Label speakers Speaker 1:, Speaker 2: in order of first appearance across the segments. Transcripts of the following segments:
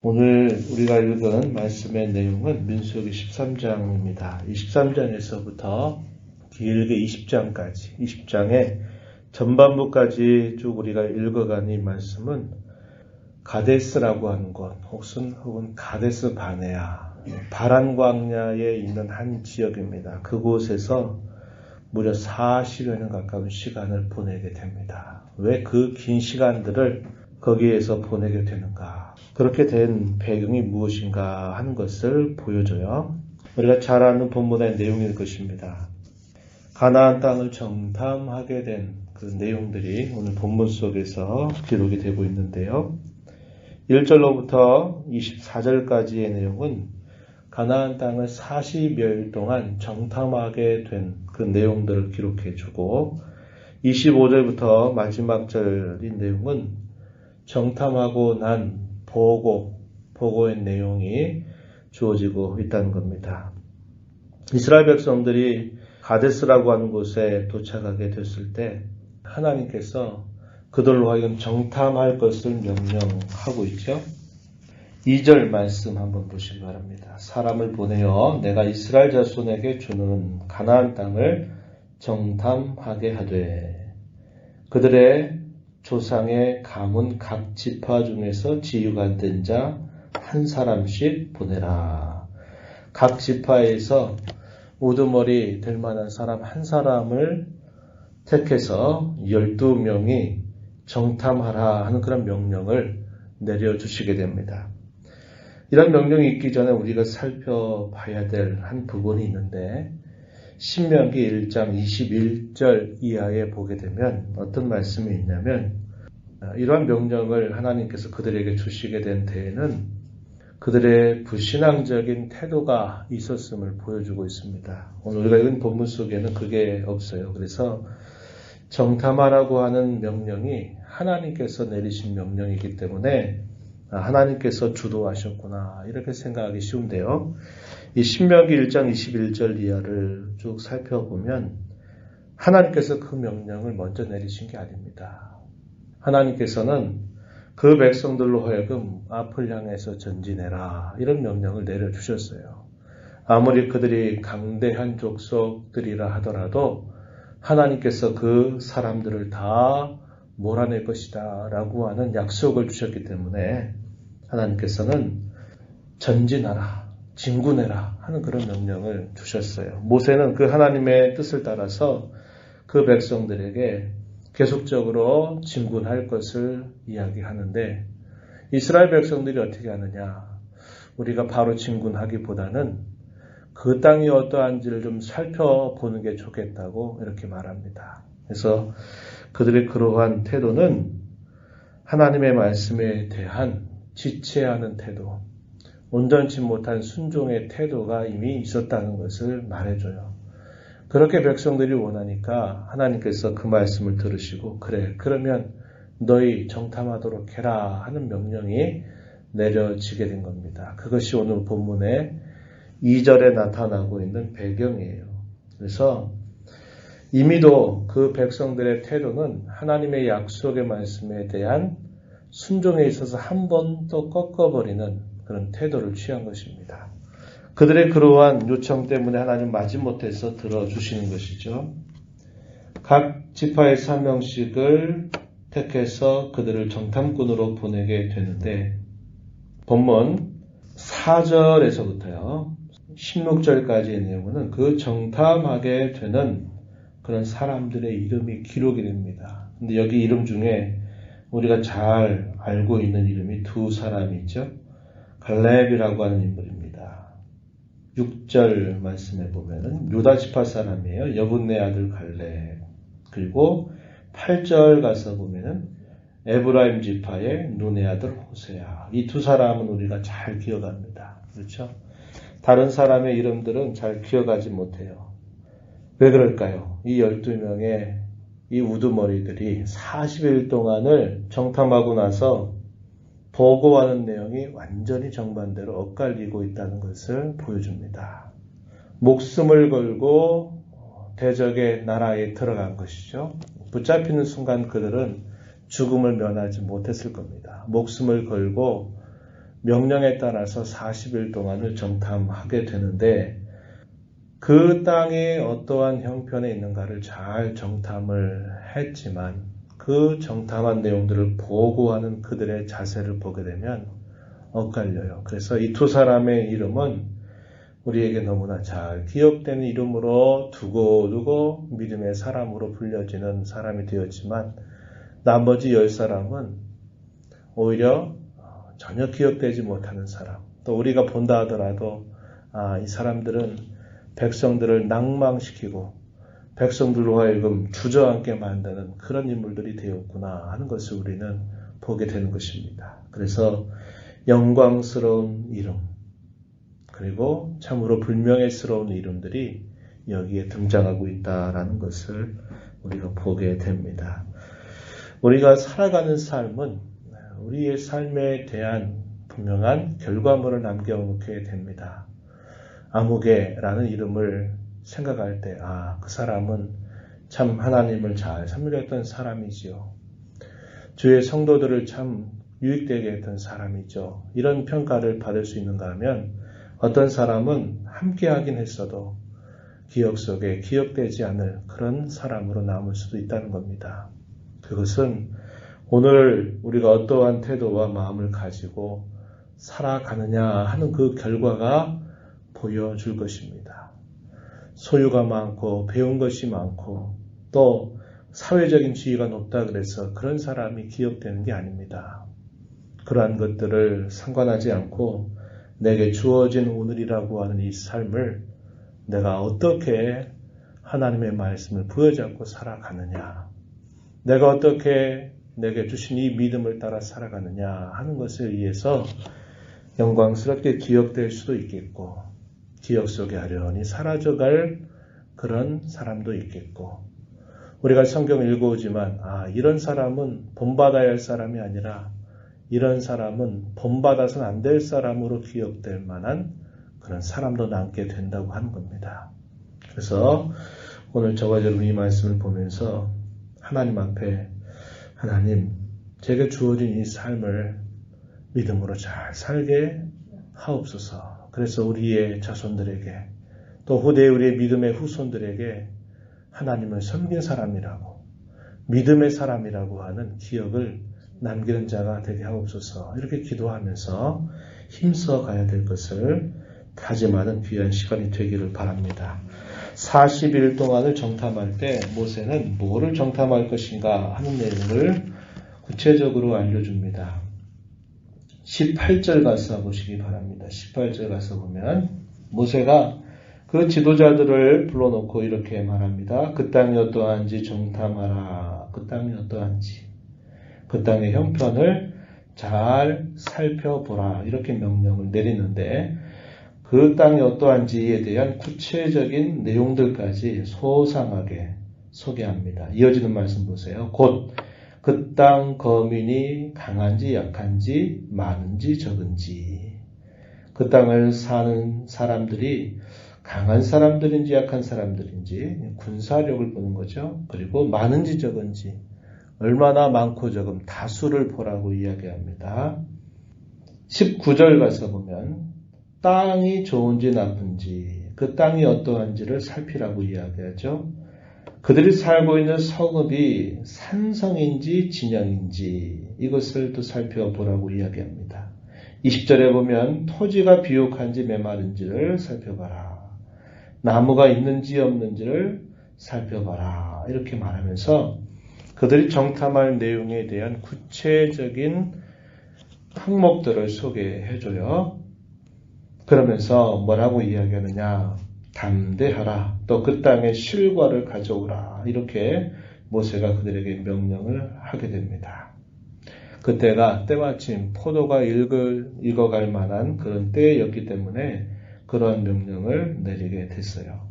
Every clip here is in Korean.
Speaker 1: 오늘 우리가 읽은 말씀의 내용은 민수기 13장입니다. 23장에서부터 길게 20장까지, 20장의 전반부까지 쭉 우리가 읽어간 이 말씀은 가데스라고 하는 곳, 혹은, 혹은 가데스 바네아, 바란 광야에 있는 한 지역입니다. 그곳에서 무려 40여 년 가까운 시간을 보내게 됩니다. 왜 그 긴 시간들을 거기에서 보내게 되는가? 그렇게 된 배경이 무엇인가 하는 것을 보여줘요. 우리가 잘 아는 본문의 내용일 것입니다. 가나안 땅을 정탐하게 된 그 내용들이 오늘 본문 속에서 기록이 되고 있는데요. 1절로부터 24절까지의 내용은 가나안 땅을 40여일 동안 정탐하게 된 그 내용들을 기록해 주고 25절부터 마지막 절인 내용은 정탐하고 난 보고, 보고의 내용이 주어지고 있다는 겁니다. 이스라엘 백성들이 가데스라고 하는 곳에 도착하게 됐을 때 하나님께서 그들로 하여금 정탐할 것을 명령하고 있죠. 2절 말씀 한번 보시기 바랍니다. 사람을 보내어 내가 이스라엘 자손에게 주는 가나안 땅을 정탐하게 하되 그들의 조상의 가문 각 지파 중에서 지유가 된 자 한 사람씩 보내라. 각 지파에서 우두머리 될 만한 사람 한 사람을 택해서 12명이 정탐하라 하는 그런 명령을 내려주시게 됩니다. 이런 명령이 있기 전에 우리가 살펴봐야 될 한 부분이 있는데 신명기 1장 21절 이하에 보게 되면 어떤 말씀이 있냐면 이러한 명령을 하나님께서 그들에게 주시게 된 때에는 그들의 불신앙적인 태도가 있었음을 보여주고 있습니다. 오늘 우리가 읽은 본문 속에는 그게 없어요. 그래서 정탐하라고 하는 명령이 하나님께서 내리신 명령이기 때문에 하나님께서 주도하셨구나 이렇게 생각하기 쉬운데요. 이 신명기 1장 21절 이하를 쭉 살펴보면 하나님께서 그 명령을 먼저 내리신 게 아닙니다. 하나님께서는 그 백성들로 하여금 앞을 향해서 전진해라 이런 명령을 내려주셨어요. 아무리 그들이 강대한 족속들이라 하더라도 하나님께서 그 사람들을 다 몰아낼 것이다 라고 하는 약속을 주셨기 때문에 하나님께서는 전진하라, 진군해라 하는 그런 명령을 주셨어요. 모세는 그 하나님의 뜻을 따라서 그 백성들에게 계속적으로 진군할 것을 이야기하는데 이스라엘 백성들이 어떻게 하느냐? 우리가 바로 진군하기보다는 그 땅이 어떠한지를 좀 살펴보는 게 좋겠다고 이렇게 말합니다. 그래서 그들의 그러한 태도는 하나님의 말씀에 대한 지체하는 태도, 온전치 못한 순종의 태도가 이미 있었다는 것을 말해줘요. 그렇게 백성들이 원하니까 하나님께서 그 말씀을 들으시고 그래 그러면 너희 정탐하도록 해라 하는 명령이 내려지게 된 겁니다. 그것이 오늘 본문의 2절에 나타나고 있는 배경이에요. 그래서 이미도 그 백성들의 태도는 하나님의 약속의 말씀에 대한 순종에 있어서 한번더 꺾어버리는 그런 태도를 취한 것입니다. 그들의 그러한 요청 때문에 하나님 마지못해서 들어주시는 것이죠. 각 지파에서 한 명씩을 택해서 그들을 정탐꾼으로 보내게 되는데 본문 4절에서부터요. 16절까지의 내용은 그 정탐하게 되는 그런 사람들의 이름이 기록이 됩니다. 근데 여기 이름 중에 우리가 잘 알고 있는 이름이 두 사람이 있죠. 갈렙이라고 하는 인물입니다. 6절 말씀에 보면은 유다지파 사람이에요. 여분네 아들 갈렙. 그리고 8절 가서 보면은 에브라임 지파의 눈의 아들 호세야. 이 두 사람은 우리가 잘 기억합니다. 그렇죠? 다른 사람의 이름들은 잘 기억하지 못해요. 왜 그럴까요? 이 12명의 이 우두머리들이 40일 동안을 정탐하고 나서 보고하는 내용이 완전히 정반대로 엇갈리고 있다는 것을 보여줍니다. 목숨을 걸고 대적의 나라에 들어간 것이죠. 붙잡히는 순간 그들은 죽음을 면하지 못했을 겁니다. 목숨을 걸고 명령에 따라서 40일 동안을 정탐하게 되는데 그 땅이 어떠한 형편에 있는가를 잘 정탐을 했지만 그 정탐한 내용들을 보고하는 그들의 자세를 보게 되면 엇갈려요. 그래서 이 두 사람의 이름은 우리에게 너무나 잘 기억되는 이름으로 두고두고 믿음의 사람으로 불려지는 사람이 되었지만 나머지 열 사람은 오히려 전혀 기억되지 못하는 사람. 또 우리가 본다 하더라도 아, 이 사람들은 백성들을 낭망시키고 백성들로 하여금 주저앉게 만드는 그런 인물들이 되었구나 하는 것을 우리는 보게 되는 것입니다. 그래서 영광스러운 이름, 그리고 참으로 불명예스러운 이름들이 여기에 등장하고 있다라는 것을 우리가 보게 됩니다. 우리가 살아가는 삶은 우리의 삶에 대한 분명한 결과물을 남겨놓게 됩니다. 아무개라는 이름을 생각할 때, 아, 그 사람은 참 하나님을 잘 섬겼던 사람이지요. 주의 성도들을 참 유익되게 했던 사람이죠. 이런 평가를 받을 수 있는가 하면 어떤 사람은 함께 하긴 했어도 기억 속에 기억되지 않을 그런 사람으로 남을 수도 있다는 겁니다. 그것은 오늘 우리가 어떠한 태도와 마음을 가지고 살아가느냐 하는 그 결과가 보여줄 것입니다. 소유가 많고 배운 것이 많고 또 사회적인 지위가 높다 그래서 그런 사람이 기억되는 게 아닙니다. 그러한 것들을 상관하지 않고 내게 주어진 오늘이라고 하는 이 삶을 내가 어떻게 하나님의 말씀을 부여잡고 살아가느냐. 내가 어떻게 내게 주신 이 믿음을 따라 살아가느냐 하는 것에 의해서 영광스럽게 기억될 수도 있겠고, 기억 속에 아련히 사라져갈 그런 사람도 있겠고, 우리가 성경을 읽어오지만, 아, 이런 사람은 본받아야 할 사람이 아니라 이런 사람은 본받아서는 안 될 사람으로 기억될 만한 그런 사람도 남게 된다고 하는 겁니다. 그래서 오늘 저와 여러분 이 말씀을 보면서 하나님 앞에 하나님 제게 주어진 이 삶을 믿음으로 잘 살게 하옵소서. 그래서 우리의 자손들에게 또 후대 우리의 믿음의 후손들에게 하나님을 섬긴 사람이라고 믿음의 사람이라고 하는 기억을 남기는 자가 되게 하옵소서. 이렇게 기도하면서 힘써 가야 될 것을 다짐하는 귀한 시간이 되기를 바랍니다. 40일 동안을 정탐할 때 모세는 뭐를 정탐할 것인가 하는 내용을 구체적으로 알려줍니다. 18절 가서 보시기 바랍니다. 18절 가서 보면 모세가 그 지도자들을 불러놓고 이렇게 말합니다. 그 땅이 어떠한지 정탐하라. 그 땅이 어떠한지. 그 땅의 형편을 잘 살펴보라. 이렇게 명령을 내리는데 그 땅이 어떠한지에 대한 구체적인 내용들까지 소상하게 소개합니다. 이어지는 말씀 보세요. 곧 그 땅 거민이 강한지 약한지 많은지 적은지 그 땅을 사는 사람들이 강한 사람들인지 약한 사람들인지 군사력을 보는 거죠. 그리고 많은지 적은지 얼마나 많고 적음 다수를 보라고 이야기합니다. 19절 가서 보면 땅이 좋은지 나쁜지 그 땅이 어떠한지를 살피라고 이야기하죠. 그들이 살고 있는 성읍이 산성인지 진영인지 이것을 또 살펴보라고 이야기합니다. 20절에 보면 토지가 비옥한지 메마른지를 살펴봐라. 나무가 있는지 없는지를 살펴봐라. 이렇게 말하면서 그들이 정탐할 내용에 대한 구체적인 항목들을 소개해줘요. 그러면서 뭐라고 이야기하느냐. 담대하라. 또 그 땅에 실과를 가져오라. 이렇게 모세가 그들에게 명령을 하게 됩니다. 그때가 때마침 포도가 읽을, 읽어갈 만한 그런 때였기 때문에 그러한 명령을 내리게 됐어요.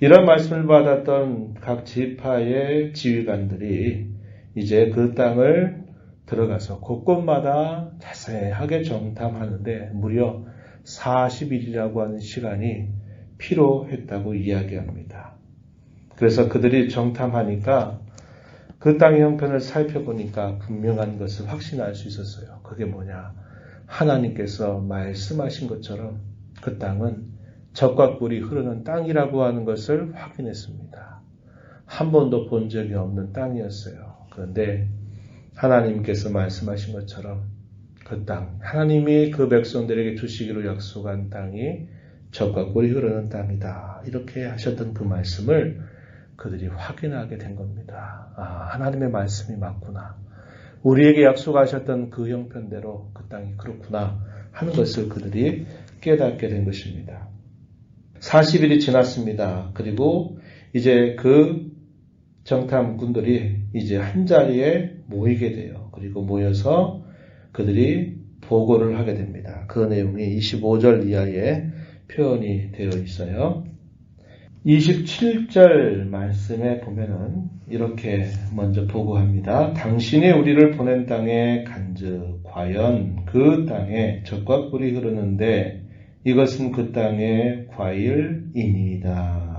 Speaker 1: 이런 말씀을 받았던 각 지파의 지휘관들이 이제 그 땅을 들어가서 곳곳마다 자세하게 정탐하는데 무려 40일이라고 하는 시간이 필요했다고 이야기합니다. 그래서 그들이 정탐하니까 그 땅의 형편을 살펴보니까 분명한 것을 확신할 수 있었어요. 그게 뭐냐? 하나님께서 말씀하신 것처럼 그 땅은 적과 꿀이 흐르는 땅이라고 하는 것을 확인했습니다. 한 번도 본 적이 없는 땅이었어요. 그런데 하나님께서 말씀하신 것처럼 그 땅, 하나님이 그 백성들에게 주시기로 약속한 땅이 적과 꿀이 흐르는 땅이다. 이렇게 하셨던 그 말씀을 그들이 확인하게 된 겁니다. 아, 하나님의 말씀이 맞구나. 우리에게 약속하셨던 그 형편대로 그 땅이 그렇구나 하는 것을 그들이 깨닫게 된 것입니다. 40일이 지났습니다. 그리고 이제 그 정탐꾼들이 이제 한 자리에 모이게 돼요. 그리고 모여서 그들이 보고를 하게 됩니다. 그 내용이 25절 이하에 표현이 되어 있어요. 27절 말씀에 보면은 이렇게 먼저 보고합니다. 당신이 우리를 보낸 땅에 간즉 과연 그 땅에 적과 꿀이 흐르는데 이것은 그 땅의 과일이니이다.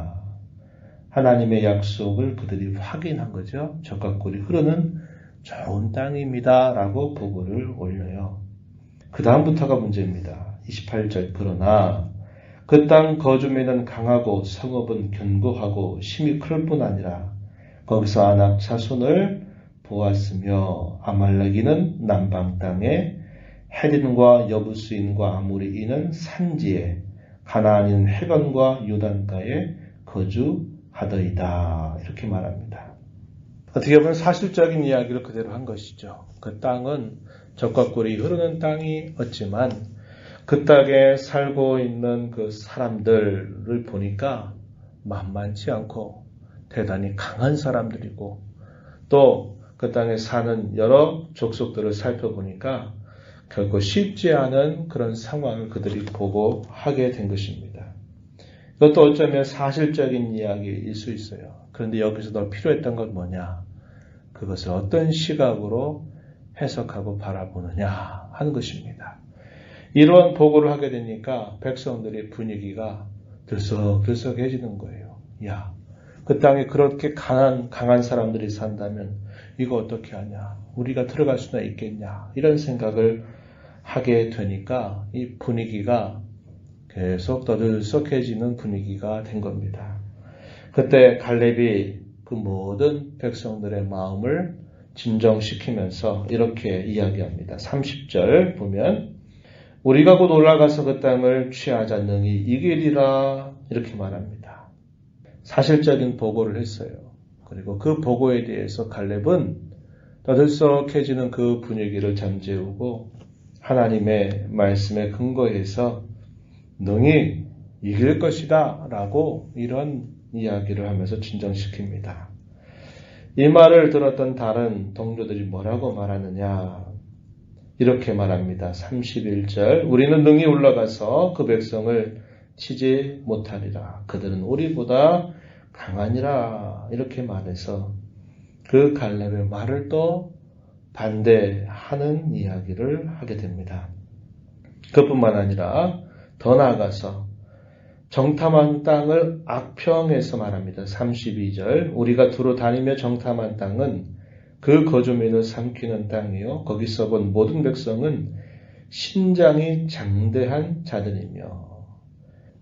Speaker 1: 하나님의 약속을 그들이 확인한 거죠. 적과 꿀이 흐르는 좋은 땅입니다. 라고 보고를 올려요. 그 다음부터가 문제입니다. 28절 그러나 그 땅 거주민은 강하고 성읍은 견고하고 심이 클 뿐 아니라 거기서 아낙 자손을 보았으며 아말렉이는 남방 땅에 헤린과 여부스인과 아무리인은 산지에 가나안인 해변과 유단가에 거주하더이다 이렇게 말합니다. 어떻게 보면 사실적인 이야기를 그대로 한 것이죠. 그 땅은 적과 꿀이 흐르는 땅이었지만 그 땅에 살고 있는 그 사람들을 보니까 만만치 않고 대단히 강한 사람들이고 또 그 땅에 사는 여러 족속들을 살펴보니까 결코 쉽지 않은 그런 상황을 그들이 보고 하게 된 것입니다. 이것도 어쩌면 사실적인 이야기일 수 있어요. 그런데 여기서 더 필요했던 건 뭐냐? 그것을 어떤 시각으로 해석하고 바라보느냐 하는 것입니다. 이러한 보고를 하게 되니까 백성들의 분위기가 들썩들썩해지는 거예요. 야, 그 땅에 그렇게 강한, 강한 사람들이 산다면 이거 어떻게 하냐? 우리가 들어갈 수나 있겠냐? 이런 생각을 하게 되니까 이 분위기가 계속 더들썩해지는 분위기가 된 겁니다. 그때 갈렙이 그 모든 백성들의 마음을 진정시키면서 이렇게 이야기합니다. 30절 보면 우리가 곧 올라가서 그 땅을 취하자 능히 이기리라 이렇게 말합니다. 사실적인 보고를 했어요. 그리고 그 보고에 대해서 갈렙은 떠들썩해지는 그 분위기를 잠재우고 하나님의 말씀에 근거해서 능히 이길 것이다 라고 이런 이야기를 하면서 진정시킵니다. 이 말을 들었던 다른 동료들이 뭐라고 말하느냐 이렇게 말합니다. 31절 우리는 능히 올라가서 그 백성을 치지 못하리라. 그들은 우리보다 강하니라. 이렇게 말해서 그 갈렙의 말을 또 반대하는 이야기를 하게 됩니다. 그뿐만 아니라 더 나아가서 정탐한 땅을 악평해서 말합니다. 32절 우리가 두루 다니며 정탐한 땅은 그 거주민을 삼키는 땅이요. 거기서 본 모든 백성은 신장이 장대한 자들이며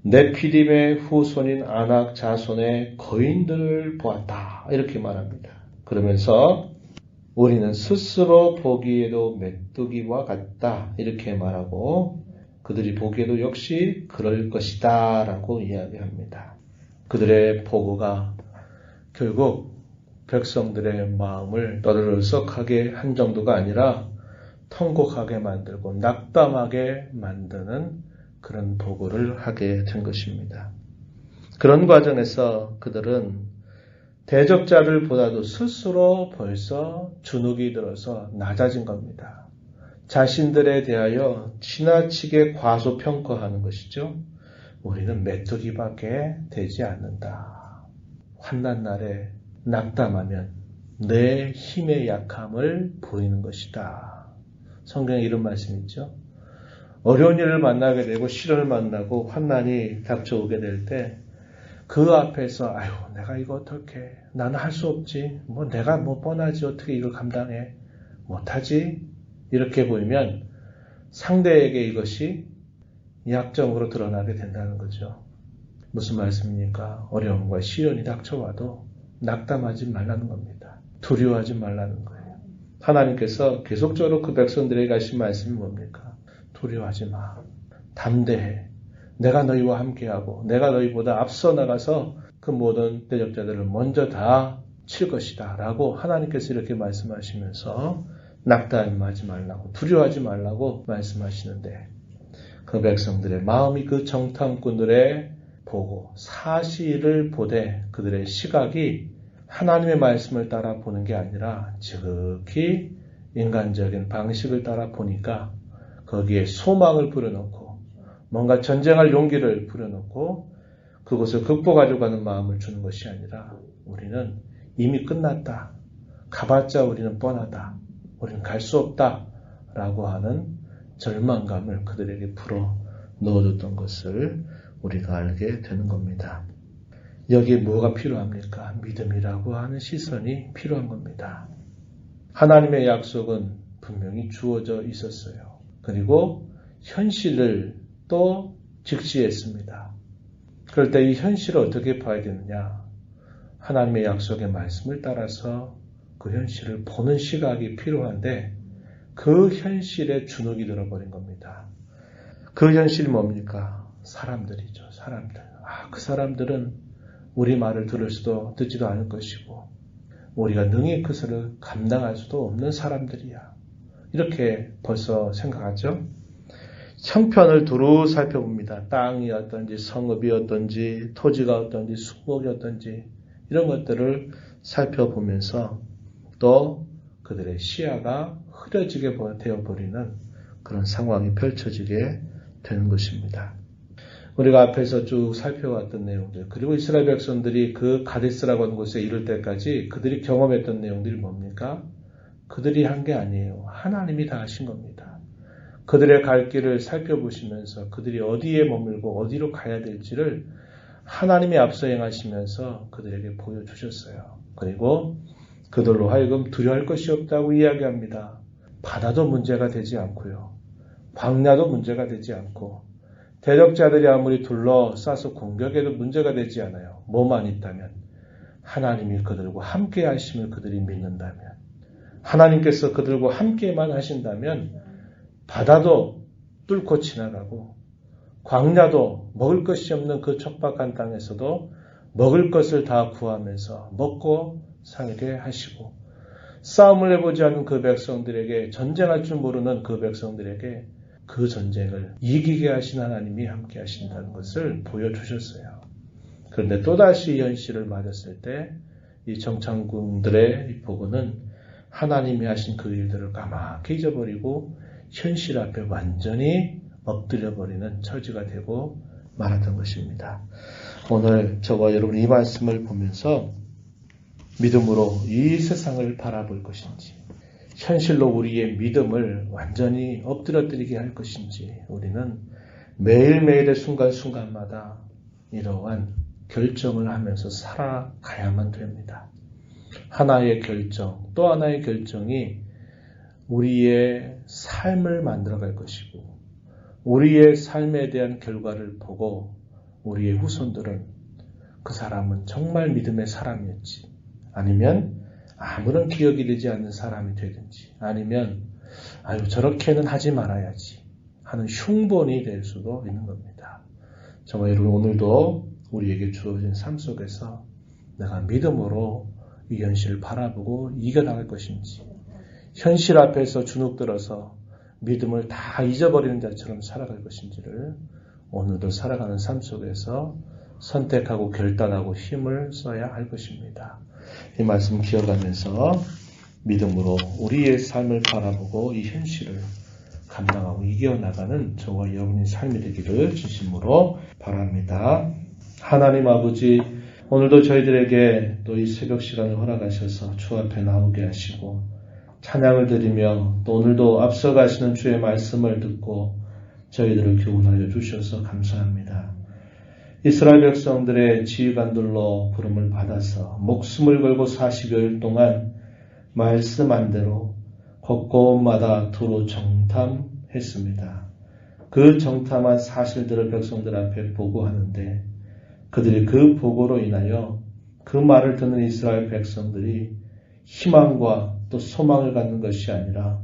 Speaker 1: 네피림의 후손인 아낙 자손의 거인들을 보았다. 이렇게 말합니다. 그러면서 우리는 스스로 보기에도 메뚜기와 같다. 이렇게 말하고 그들이 보기에도 역시 그럴 것이다. 라고 이야기합니다. 그들의 보고가 결국 백성들의 마음을 떠들썩하게 한 정도가 아니라 통곡하게 만들고 낙담하게 만드는 그런 보고를 하게 된 것입니다. 그런 과정에서 그들은 대적자를 보다도 스스로 벌써 주눅이 들어서 낮아진 겁니다. 자신들에 대하여 지나치게 과소평가하는 것이죠. 우리는 메뚜기밖에 되지 않는다. 환난 날에 낙담하면 내 힘의 약함을 보이는 것이다. 성경에 이런 말씀 있죠. 어려운 일을 만나게 되고 시련을 만나고 환난이 닥쳐오게 될 때 그 앞에서 아유 내가 이거 어떻게 나는 할 수 없지 뭐 내가 뭐 뻔하지 어떻게 이걸 감당해 못하지 이렇게 보이면 상대에게 이것이 약점으로 드러나게 된다는 거죠. 무슨 말씀입니까? 어려움과 시련이 닥쳐와도 낙담하지 말라는 겁니다. 두려워하지 말라는 거예요. 하나님께서 계속적으로 그 백성들에게 하신 말씀이 뭡니까? 두려워하지 마. 담대해. 내가 너희와 함께하고 내가 너희보다 앞서 나가서 그 모든 대적자들을 먼저 다 칠 것이다. 라고 하나님께서 이렇게 말씀하시면서 낙담하지 말라고 두려워하지 말라고 말씀하시는데 그 백성들의 마음이 그 정탐꾼들의 보고 사실을 보되 그들의 시각이 하나님의 말씀을 따라 보는 게 아니라 지극히 인간적인 방식을 따라 보니까 거기에 소망을 부려놓고 뭔가 전쟁할 용기를 부려놓고 그것을 극복하려고 하는 마음을 주는 것이 아니라 우리는 이미 끝났다. 가봤자 우리는 뻔하다. 우리는 갈 수 없다. 라고 하는 절망감을 그들에게 풀어 넣어줬던 것을 우리가 알게 되는 겁니다. 여기에 뭐가 필요합니까? 믿음이라고 하는 시선이 필요한 겁니다. 하나님의 약속은 분명히 주어져 있었어요. 그리고 현실을 또 직시했습니다. 그럴 때 이 현실을 어떻게 봐야 되느냐? 하나님의 약속의 말씀을 따라서 그 현실을 보는 시각이 필요한데 그 현실에 주눅이 들어버린 겁니다. 그 현실이 뭡니까? 사람들이죠. 사람들. 아, 그 사람들은 우리 말을 들을 수도 듣지도 않을 것이고 우리가 능히 그것을 감당할 수도 없는 사람들이야. 이렇게 벌써 생각하죠. 형편을 두루 살펴봅니다. 땅이 어떤지, 성읍이 어떤지, 토지가 어떤지, 숙목이 어떤지, 이런 것들을 살펴보면서 또 그들의 시야가 흐려지게 되어버리는 그런 상황이 펼쳐지게 되는 것입니다. 우리가 앞에서 쭉 살펴왔던 내용들, 그리고 이스라엘 백성들이 그 가데스라고 하는 곳에 이를 때까지 그들이 경험했던 내용들이 뭡니까? 그들이 한 게 아니에요. 하나님이 다 하신 겁니다. 그들의 갈 길을 살펴보시면서 그들이 어디에 머물고 어디로 가야 될지를 하나님이 앞서 행하시면서 그들에게 보여주셨어요. 그리고 그들로 하여금 두려워할 것이 없다고 이야기합니다. 바다도 문제가 되지 않고요. 광야도 문제가 되지 않고 대적자들이 아무리 둘러싸서 공격해도 문제가 되지 않아요. 뭐만 있다면 하나님이 그들과 함께 하심을 그들이 믿는다면 하나님께서 그들과 함께만 하신다면 바다도 뚫고 지나가고 광야도 먹을 것이 없는 그 척박한 땅에서도 먹을 것을 다 구하면서 먹고 살게 하시고 싸움을 해보지 않은 그 백성들에게 전쟁할 줄 모르는 그 백성들에게 그 전쟁을 이기게 하신 하나님이 함께 하신다는 것을 보여주셨어요. 그런데 또다시 이 현실을 맞았을 때 이 정창군들의 보고는 하나님이 하신 그 일들을 까맣게 잊어버리고 현실 앞에 완전히 엎드려버리는 처지가 되고 말았던 것입니다. 오늘 저와 여러분 이 말씀을 보면서 믿음으로 이 세상을 바라볼 것인지, 현실로 우리의 믿음을 완전히 엎드려뜨리게 할 것인지, 우리는 매일매일의 순간순간마다 이러한 결정을 하면서 살아가야만 됩니다. 하나의 결정, 또 하나의 결정이 우리의 삶을 만들어갈 것이고, 우리의 삶에 대한 결과를 보고 우리의 후손들은 그 사람은 정말 믿음의 사람이었지. 아니면 아무런 기억이 되지 않는 사람이 되든지 아니면 아유 저렇게는 하지 말아야지 하는 흉본이 될 수도 있는 겁니다. 정말 여러분 오늘도 우리에게 주어진 삶 속에서 내가 믿음으로 이 현실을 바라보고 이겨나갈 것인지 현실 앞에서 주눅들어서 믿음을 다 잊어버리는 자처럼 살아갈 것인지를 오늘도 살아가는 삶 속에서 선택하고 결단하고 힘을 써야 할 것입니다. 이 말씀 기억하면서 믿음으로 우리의 삶을 바라보고 이 현실을 감당하고 이겨나가는 저와 여러분의 삶이 되기를 진심으로 바랍니다. 하나님 아버지, 오늘도 저희들에게 또 이 새벽 시간을 허락하셔서 주 앞에 나오게 하시고 찬양을 드리며 또 오늘도 앞서가시는 주의 말씀을 듣고 저희들을 교훈하여 주셔서 감사합니다. 이스라엘 백성들의 지휘관들로 부름을 받아서 목숨을 걸고 40여일 동안 말씀한 대로 곳곳마다 두루 정탐 했습니다. 그 정탐한 사실들을 백성들 앞에 보고하는데 그들이 그 보고로 인하여 그 말을 듣는 이스라엘 백성들이 희망과 또 소망을 갖는 것이 아니라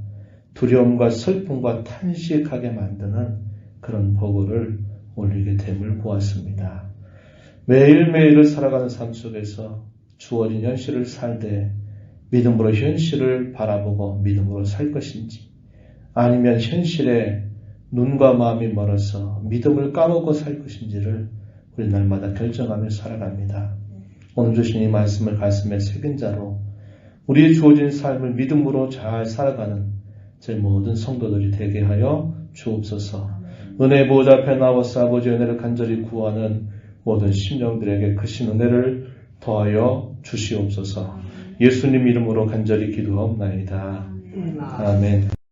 Speaker 1: 두려움과 슬픔과 탄식하게 만드는 그런 보고를 올리게 됨을 보았습니다. 매일매일을 살아가는 삶 속에서 주어진 현실을 살되 믿음으로 현실을 바라보고 믿음으로 살 것인지 아니면 현실에 눈과 마음이 멀어서 믿음을 까먹고 살 것인지를 우리 날마다 결정하며 살아갑니다. 오늘 주신 이 말씀을 가슴에 새긴 자로 우리의 주어진 삶을 믿음으로 잘 살아가는 제 모든 성도들이 되게 하여 주옵소서. 은혜 보호자 앞에 나와서 아버지의 은혜를 간절히 구하는 모든 심령들에게 크신 은혜를 더하여 주시옵소서. 예수님 이름으로 간절히 기도하옵나이다. 아멘.